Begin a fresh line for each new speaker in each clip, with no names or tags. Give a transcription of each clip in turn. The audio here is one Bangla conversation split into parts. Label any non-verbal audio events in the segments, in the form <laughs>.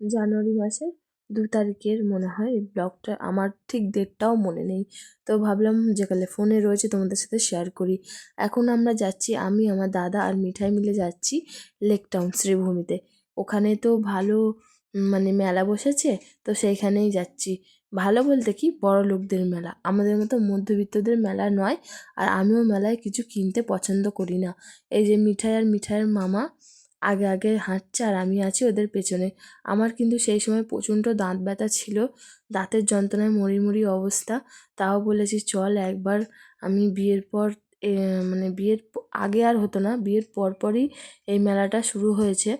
জানুয়ারি মাসের দু তারিখের মনে হয়, এই ব্লগটা আমার ঠিক ডেটটাও মনে নেই। তো ভাবলাম যে কালে ফোনে রয়েছে তোমাদের সাথে শেয়ার করি। এখন আমরা যাচ্ছি, আমি, আমার দাদা আর মিঠাই মিলে যাচ্ছি লেক টাউন শ্রীভূমিতে। ওখানে তো ভালো মানে মেলা বসেছে, তো সেইখানেই যাচ্ছি। ভালো বলতে কি, বড় লোকদের মেলা। আমাদের মতো মধ্যবিত্তদের মেলা নয়, আর আমিও মেলায় কিছু কিনতে পছন্দ করি না। এই যে মিঠাই আর মিঠাইয়ের মামা আগে আগে হাঁটছে আর আমি আছি ওদের পেছনে। আমার কিন্তু সেই সময় প্রচণ্ড দাঁত ব্যথা ছিল, দাঁতের যন্ত্রণায় মরি মরি অবস্থা। তাও বলেছি, চল একবার আমি বিয়ের পর মানে বিয়ের আগে আর হতো না। বিয়ের পরপরই এই মেলাটা শুরু হয়েছে।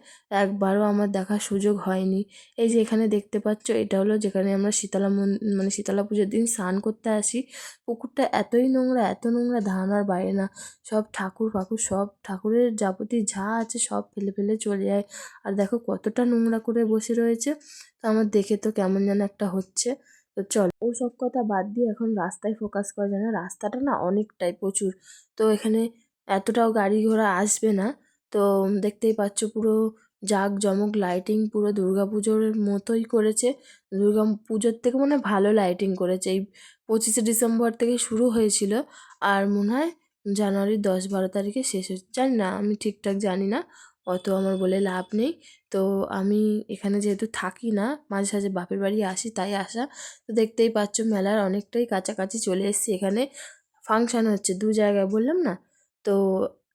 একবারও আমার দেখার সুযোগ হয়নি। এই যে এখানে দেখতে পাচ্ছ, এটা হলো যেখানে আমরা শীতলা মন শীতলা পুজোর দিন স্নান করতে আসি। পুকুরটা এতই নোংরা, এত নোংরা ধারণার বাইরে না। সব ঠাকুর ফাকুর, সব ঠাকুরের যাবতীয় যা আছে সব ফেলে ফেলে চলে যায়। আর দেখো কতটা নোংরা করে বসে রয়েছে। তো আমার দেখে তো কেমন যেন একটা হচ্ছে। তো চল। ও সব কথা বাদ দিয়ে এখন রাস্তায় ফোকাস করা যায় না রাস্তাটা না অনেকটাই প্রচুর। তো এখানে এতটাও গাড়ি ঘোড়া আসবে না। তো দেখতেই পাচ্ছ পুরো জাঁকজমক লাইটিং পুরো পুজোর মতোই করেছে। দুর্গা পুজোর থেকে মনে হয় ভালো লাইটিং করেছে। এই পঁচিশে ডিসেম্বর থেকে শুরু হয়েছিল আর মনে হয় জানুয়ারির দশ বারো তারিখে শেষ হচ্ছে জানি না, আমি ঠিকঠাক জানি না। অত আমার বলে লাভ নেই। তো আমি এখানে যেহেতু থাকি না, মাঝে সাঝে বাপের বাড়ি আসি, তাই আসা। তো দেখতেই পাচ্ছ মেলার অনেকটাই কাছাকাছি চলে এসেছি। এখানে ফাংশান হচ্ছে, দু জায়গায় বললাম না? তো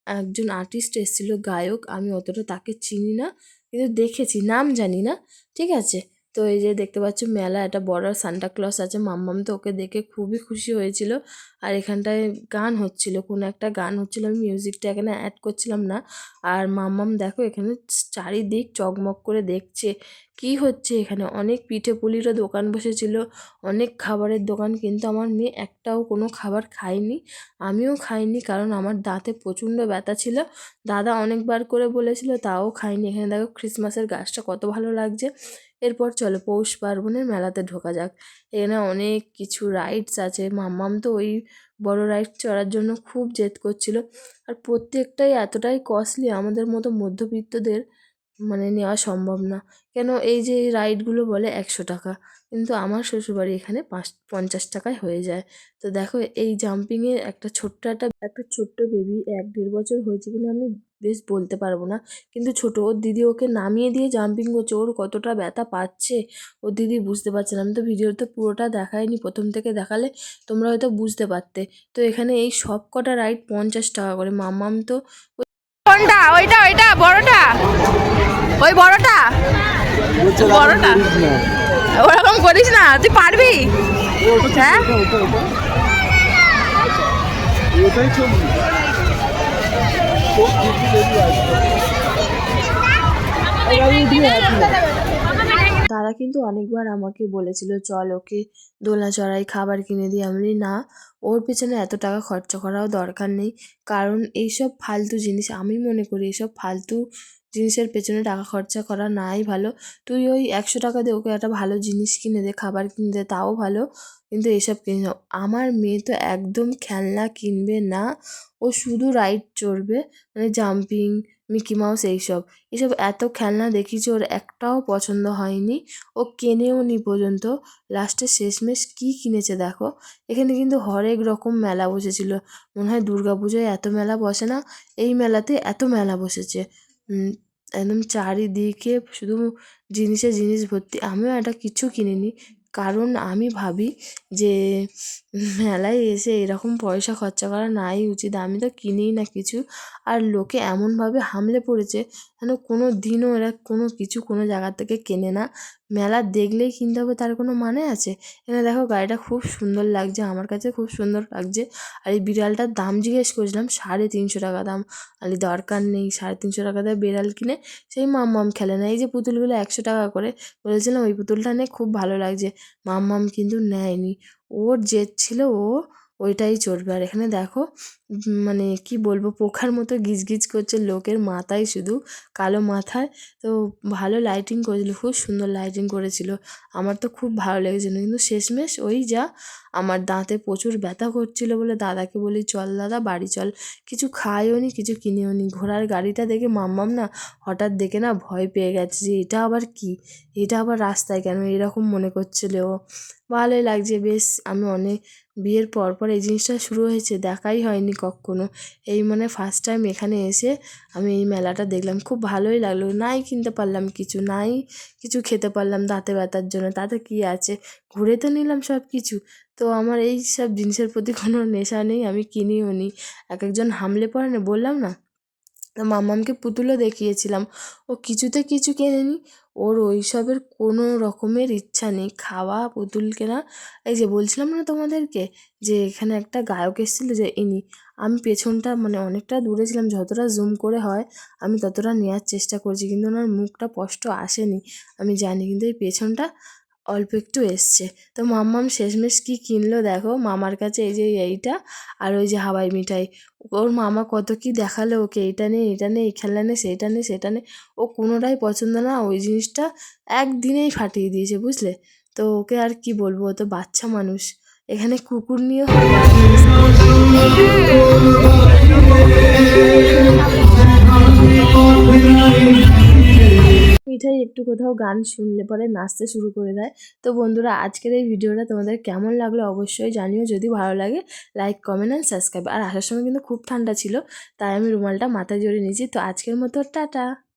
একজন আর্টিস্ট এসেছিল, গায়ক। আমি অতটা তাকে চিনি না, কিন্তু দেখেছি, নাম জানি না, ঠিক আছে? তো এই যে দেখতে পাচ্ছ মেলা, একটা বড় সান্টা ক্লস আছে। মাম্মাম তো ওকে দেখে খুবই খুশি হয়েছিল। আর এখানটায় গান হচ্ছিল, কোনো একটা গান হচ্ছিল। আমি মিউজিকটা এখানে অ্যাড করছিলাম না। আর মাম্মাম দেখো এখানে চারিদিক চকমক করে দেখছে। কি হচ্ছে এখানে? অনেক পিঠে পুলিরও দোকান বসেছিল, অনেক খাবারের দোকান, কিন্তু আমার মেয়ে একটাও কোনো খাবার খায়নি। আমিও খাইনি, কারণ আমার দাঁতে প্রচণ্ড ব্যথা ছিল। দাদা অনেকবার করে বলেছিল, তাও খাইনি এখানে দেখো ক্রিসমাসের গাছটা কত ভালো লাগছে। এরপর চলো পৌষ পার্বণের মেলাতে ঢোকা যাক। এখানে অনেক কিছু রাইডস আছে। মাম্মাম তো ওই বড় রাইড চড়ার জন্য খুব জেদ করছিল। আর প্রত্যেকটাই এতটাই কস্টলি আমাদের মতো মধ্যবিত্তদের মানে নেওয়া সম্ভব না। কেন এই যে এই রাইডগুলো বলে একশো টাকা, কিন্তু আমার শ্বশুরবাড়ি এখানে পাঁচ, পঞ্চাশ টাকায় হয়ে যায়। তো দেখো এই জাম্পিংয়ে একটা ছোট্ট একটা একটা ছোট্ট বেবি এক দেড় বছর হয়েছে কিনা আমি বেশ বলতে পারব না। কিন্তু ছোট ওর দিদি ওকে নামিয়ে দিয়ে জাম্পিং করছে ওর কতটা ব্যথা পাচ্ছে ওর দিদি বুঝতে পারছে না। আমি তো ভিডিওতে পুরোটা দেখাইনি প্রথম থেকে দেখালে তোমরা হয়তো বুঝতে পারতে। তো এখানে এই সব কটা রাইড পঞ্চাশ টাকা করে। মাম্মাম তো
কোনটা? ওইটা ওইটা বড়টা? ওই বড়টা? বড়টা? ওরকম করিস না তুই পারবি? হ্যাঁ?
তারা কিন্তু অনেকবার আমাকে বলেছিল, চল ওকে দোলা চড়াই, খাবার কিনে দিই। আমি না, ওর পেছনে এত টাকা খরচা করাও দরকার নেই। কারণ এইসব ফালতু জিনিস, আমি মনে করি এইসব ফালতু জিনিসের পেছনে টাকা খরচা করা নাই ভালো। তুই ওই একশো টাকা দিয়ে ওকে একটা ভালো জিনিস কিনে দে, খাবার কিনে দে, তাও ভালো। কিন্তু এসব কিনে। আমার মেয়ে তো একদম খেলনা কিনবে না। ও শুধু রাইড চড়বে মানে জাম্পিং মিকি মাউস এইসব। এসব এত খেলনা দেখিয়েছি, ওর একটাও পছন্দ হয়নি। ও কেনেও নি পর্যন্ত। লাস্টে শেষমেশ কী কিনেছে দেখো। এখানে কিন্তু হরেক রকম মেলা বসেছিল। মনে হয় পুজোয় এত মেলা বসে না, এই মেলাতে এত মেলা বসেছে। একদম চারিদিকে শুধু জিনিসে জিনিস ভর্তি। আমিও একটা কিছু কিনিনি। কারণ আমি ভাবি যে, মেলায় এসে এরকম পয়সা খরচা করা নাই উচিত। আমি তো কিনিই না কিছু। আর লোকে এমনভাবে হামলে পড়েছে যেন কোনো দিনও এরা কোনো কিছু কোনো জায়গা থেকে কেনে না। মেলা দেখলেই কিনতে হবে, তার কোনো মানে আছে? এখানে দেখো, গাড়িটা খুব সুন্দর লাগছে, আমার কাছে খুব সুন্দর লাগছে। আর এই বিড়ালটার দাম জিজ্ঞেস করেছিলাম, সাড়ে তিনশো টাকা দাম। আমি দরকার নেই, সাড়ে তিনশো টাকা দিয়ে বিড়াল কিনে। সেই মাম মাম খেলে না, এই যে পুতুলগুলো একশো টাকা করে বলেছিলাম, ওই পুতুলটা নিয়ে খুব ভালো লাগছে। মাম্মাম কিন্তু নেয়নি। ওর জেদ ছিল ও ওইটাই চড়বে আর এখানে দেখো মানে কি বলব, পোখার মতো গিজগিজ করছে লোকের মাথায় শুধু, কালো মাথায়। তো ভালো লাইটিং করেছিল, খুব সুন্দর লাইটিং করেছিল। আমার তো খুব ভালো লেগেছিলো। কিন্তু শেষমেশ ওই যা, আমার দাঁতে প্রচুর ব্যথা করছিল বলে দাদাকে বলি, চল দাদা, বাড়ি চল। কিছু খাইও নি, কিছু কিনেও নি। ঘোড়ার গাড়িটা দেখে মাম্মাম না, হঠাৎ দেখে না ভয় পেয়ে গেছে যে, এটা আবার কি? এটা আবার রাস্তায় কেন? এরকম মনে করছিল ও। ভালোই লাগছে। বেশ, আমি অনেক, বিয়ের পর পর এই জিনিসটা শুরু হয়েছে। দেখাই হয়নি কখনো। এই মানে ফার্স্ট টাইম এখানে এসে আমি এই মেলাটা দেখলাম। খুব ভালোই লাগল। নাই কিনতে পারলাম কিছু, নাই কিছু খেতে পারলাম দাঁতে ব্যথার জন্য। তাতে কি আছে? ঘুরে তো নিলাম সব কিছু তো আমার এই সব জিনিসের প্রতি কোনো নেশা নেই, আমি কিনিও নি। এক একজন হামলে পড়ে না, বললাম না? তো মাম্মামকে পুতুলও দেখিয়েছিলাম। ও কিছুতে কিছু কেনেনি। ওর ওইসবের কোনো রকমের ইচ্ছা নেই। খাওয়া, পুতুল কেনা, এই যে বলছিলাম না তোমাদেরকে যে এখানে একটা গায়ক এসেছিল যে ইনি, আমি পেছনটা মানে অনেকটা দূরে ছিলাম, যতটা জুম করে হয়, আমি ততটা নেওয়ার চেষ্টা করছি, কিন্তু ওনার মুখটা স্পষ্ট আসেনি। আমি জানি, কিন্তু এই পেছনটা অল্প একটু এসছে। তো মাম্মাম শেষমেশ কী কিনলো দেখো? মামার কাছে এই যে এইটা আর ওই যে হাওয়াই মিঠাই। ওর মামা কত কি দেখাল ওকে, এইটা নেই এটা নেই খেলা নেই নে সেইটা নে, সেটা নেই ও কোনোটাই পছন্দ না, ওই জিনিসটা একদিনেই ফাটিয়ে দিয়েছে, বুঝলে? তো ওকে আর কি বলব? ও তো বাচ্চা মানুষ। এখানে কুকুর নিয়ে <laughs> মিঠাই একটু কোথাও গান শুনলে পরে নাচতে শুরু করে দেয়। তো বন্ধুরা, আজকের এই ভিডিওটা তোমাদের কেমন লাগল অবশ্যই জানিও। যদি ভালো লাগে লাইক কমেন্ট অ্যান্ড সাবস্ক্রাইব আর আসার সময় কিন্তু খুব ঠান্ডা ছিল, তাই আমি রুমালটা মাথায় জড়িয়ে নিয়েছি। তো আজকের মতো টাটা।